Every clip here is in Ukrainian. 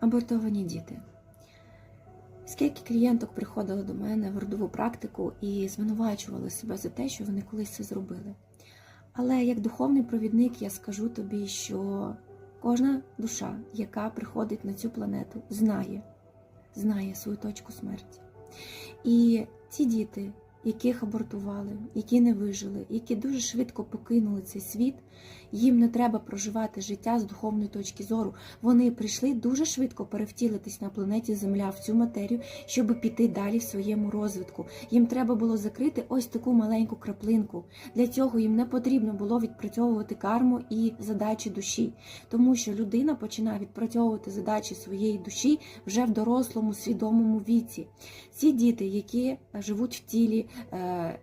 Абортовані діти. Скільки клієнток приходило до мене в родову практику і звинувачували себе за те, що вони колись це зробили. Але як духовний провідник я скажу тобі, що кожна душа, яка приходить на цю планету, знає, знає свою точку смерті. І ті діти, яких абортували, які не вижили, які дуже швидко покинули цей світ, їм не треба проживати життя з духовної точки зору. Вони прийшли дуже швидко перевтілитись на планеті Земля в цю матерію, щоб піти далі в своєму розвитку. Їм треба було закрити ось таку маленьку краплинку. Для цього їм не потрібно було відпрацьовувати карму і задачі душі, тому що людина починає відпрацьовувати задачі своєї душі вже в дорослому свідомому віці. Ці діти, які живуть в тілі. Е,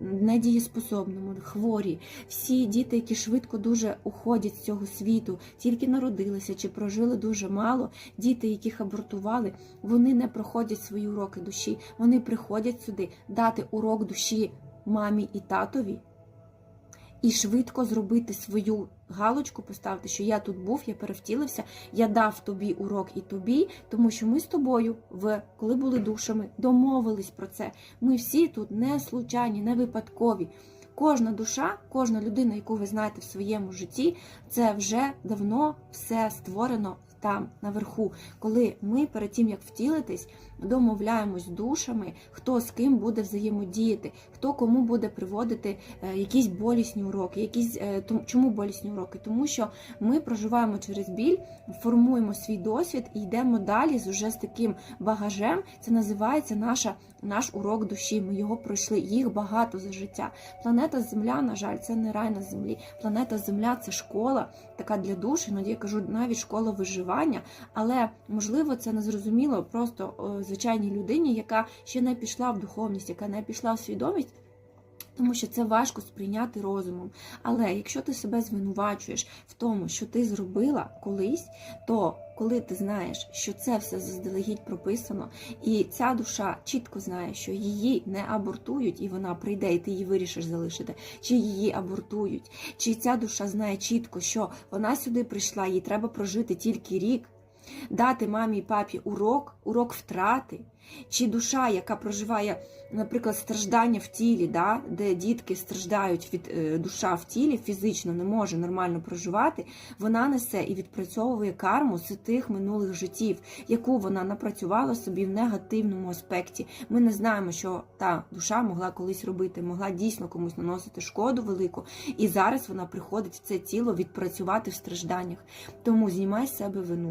Недієспособному, хворі, всі діти, які швидко дуже уходять з цього світу, тільки народилися чи прожили дуже мало. Діти, яких абортували, вони не проходять свої уроки душі. Вони приходять сюди дати урок душі мамі і татові і швидко зробити свою галочку, поставити, що я тут був, я перевтілився, я дав тобі урок і тобі, тому що ми з тобою, в коли були душами, домовились про це. Ми всі тут не случайні, не випадкові. Кожна душа, кожна людина, яку ви знаєте в своєму житті, це вже давно все створено там наверху, коли ми перед тим як втілитись, домовляємось душами, хто з ким буде взаємодіяти, хто кому буде приводити е, якісь болісні уроки, якісь е, чому болісні уроки? Тому що ми проживаємо через біль, формуємо свій досвід і йдемо далі з уже з таким багажем. Це називається наша наш урок душі. Ми його пройшли. Їх багато за життя. Планета Земля, на жаль, це не рай на землі. Планета Земля це школа, така для душ, іноді я кажу, навіть школа виживання. Але можливо це не зрозуміло просто звичайній людині, яка ще не пішла в духовність, яка не пішла в свідомість. Тому що це важко сприйняти розумом. Але якщо ти себе звинувачуєш в тому, що ти зробила колись, то коли ти знаєш, що це все заздалегідь прописано, і ця душа чітко знає, що її не абортують, і вона прийде, і ти її вирішиш залишити, чи її абортують, чи ця душа знає чітко, що вона сюди прийшла, їй треба прожити тільки рік, дати мамі і папі урок, урок втрати. Чи душа, яка проживає, наприклад, страждання в тілі, да, де дітки страждають від е, душа в тілі, фізично не може нормально проживати, вона несе і відпрацьовує карму з тих минулих життів, яку вона напрацювала собі в негативному аспекті. Ми не знаємо, що та душа могла колись робити, могла дійсно комусь наносити шкоду велику, і зараз вона приходить в це тіло відпрацювати в стражданнях. Тому знімай з себе вину.